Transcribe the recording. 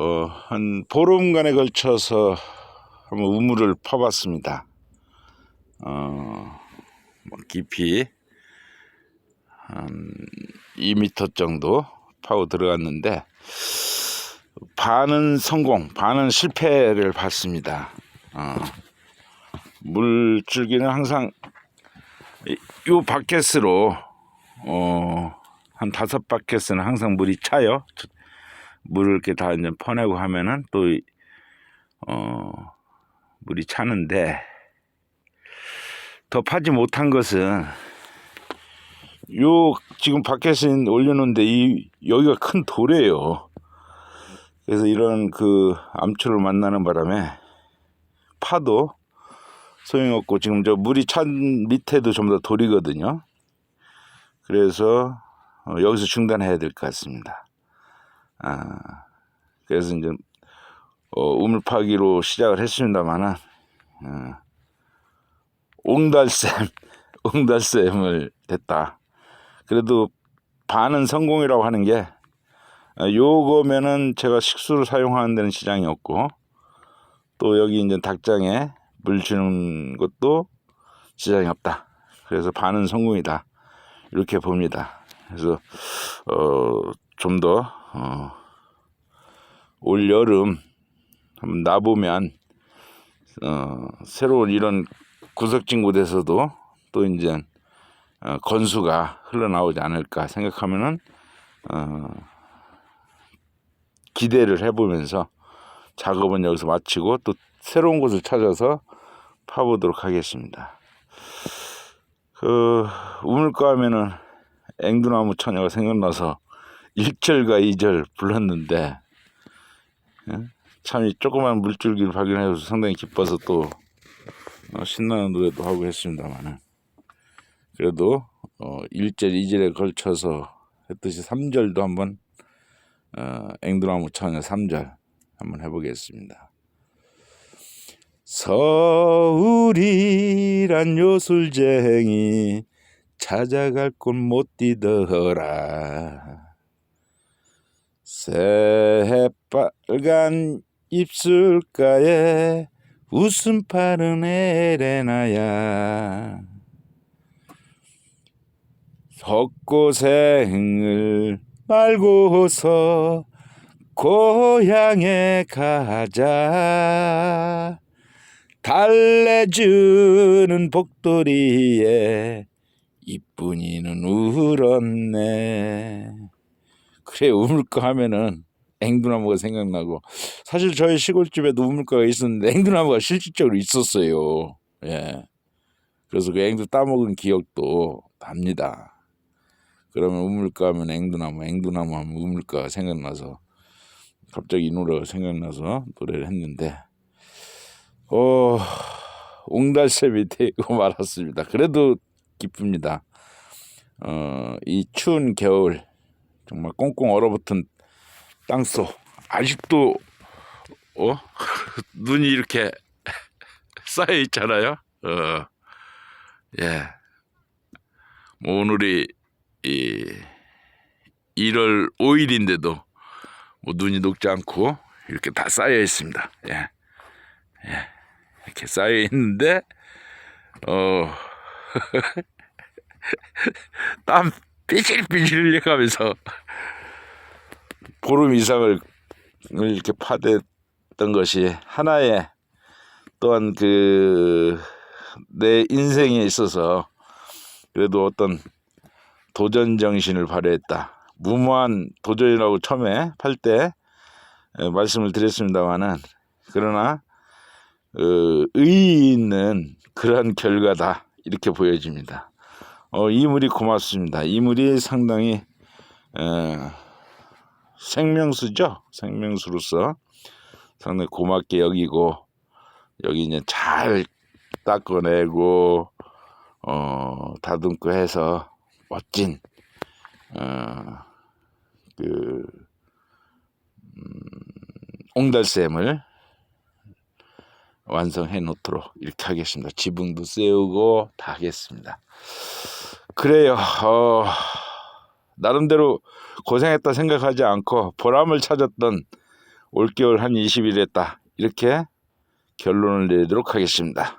어, 한 보름간에 걸쳐서 한번 우물을 파봤습니다. 어, 뭐 깊이 한 2m 정도 파고 들어갔는데 반은 성공, 반은 실패를 봤습니다. 어, 물줄기는 항상 이- 요 바켓으로 어, 한 다섯 바켓은 항상 물이 차요. 물을 이렇게 다 이제 퍼내고 하면은 또, 이- 어, 물이 차는데, 더 파지 못한 것은, 요, 지금 바켓에 올려놓은데, 이, 여기가 큰 돌이에요. 그래서 이런 그 암초를 만나는 바람에, 파도 소용없고, 지금 저 물이 찬 밑에도 전부 다 돌이거든요. 그래서, 어, 여기서 중단해야 될 것 같습니다. 아, 그래서 이제 어, 우물 파기로 시작을 했습니다만은 어, 옹달샘 옹달샘을 됐다. 그래도 반은 성공이라고 하는 게 어, 요거면은 제가 식수로 사용하는 데는 시장이 없고 또 여기 이제 닭장에 물 주는 것도 시장이 없다. 그래서 반은 성공이다. 이렇게 봅니다. 그래서 어, 좀더 어, 올 여름 한번 놔보면 어, 새로운 이런 구석진 곳에서도 또 이제 어, 건수가 흘러나오지 않을까 생각하면은 어, 기대를 해보면서 작업은 여기서 마치고 또 새로운 곳을 찾아서 파보도록 하겠습니다. 그 우물가 하면은 앵두나무 처녀가 생각나서 1절과 2절 불렀는데 예? 참이 조그만 물줄기를 발견해서 상당히 기뻐서 또 어, 신나는 노래도 하고 했습니다만은 그래도 어, 1절, 2절에 걸쳐서 했듯이 3절도 한번 어, 앵두나무 처녀 3절 한번 해보겠습니다. 서울이란 요술쟁이 찾아갈 곳 못 뛰더라 새빨간 입술가에 웃음 파는 에레나야 헛고생을 말고서 고향에 가자 달래주는 복도리에 이쁜이는 울었네. 그래 우물가 하면은 앵두나무가 생각나고 사실 저희 시골집에도 우물가가 있었는데 앵두나무가 실질적으로 있었어요. 예. 그래서 그 앵두 따먹은 기억도 납니다. 그러면 우물가 하면 앵두나무, 앵두나무 하면 우물가가 생각나서 갑자기 이 노래가 생각나서 노래를 했는데 어 옹달샘이 되고 말았습니다. 그래도 기쁩니다. 어, 이 추운 겨울 정말 꽁꽁 얼어붙은 땅속 아직도 어 눈이 이렇게 쌓여 있잖아요. 어, 예. 뭐 오늘이 이 1월 5일인데도 뭐 눈이 녹지 않고 이렇게 다 쌓여 있습니다. 예. 예. 이렇게 쌓여 있는데 어 땀 삐질삐질 흘려가면서 보름 이상을 이렇게 파댔던 것이 하나의 또한 그 내 인생에 있어서 그래도 어떤 도전 정신을 발휘했다. 무모한 도전이라고 처음에 팔 때 말씀을 드렸습니다마는 그러나 어, 의의 있는 그러한 결과다 이렇게 보여집니다. 어, 이물이 고맙습니다. 이물이 상당히 어, 생명수죠. 생명수로서 상당히 고맙게 여기고 여기 이제 잘 닦아내고 어, 다듬고 해서 멋진 어, 그 음, 옹달샘을 완성해 놓도록 이렇게 하겠습니다. 지붕도 세우고 다 하겠습니다. 그래요. 어, 나름대로 고생했다 생각하지 않고 보람을 찾았던 올겨울 한 20일 했다. 이렇게 결론을 내도록 하겠습니다.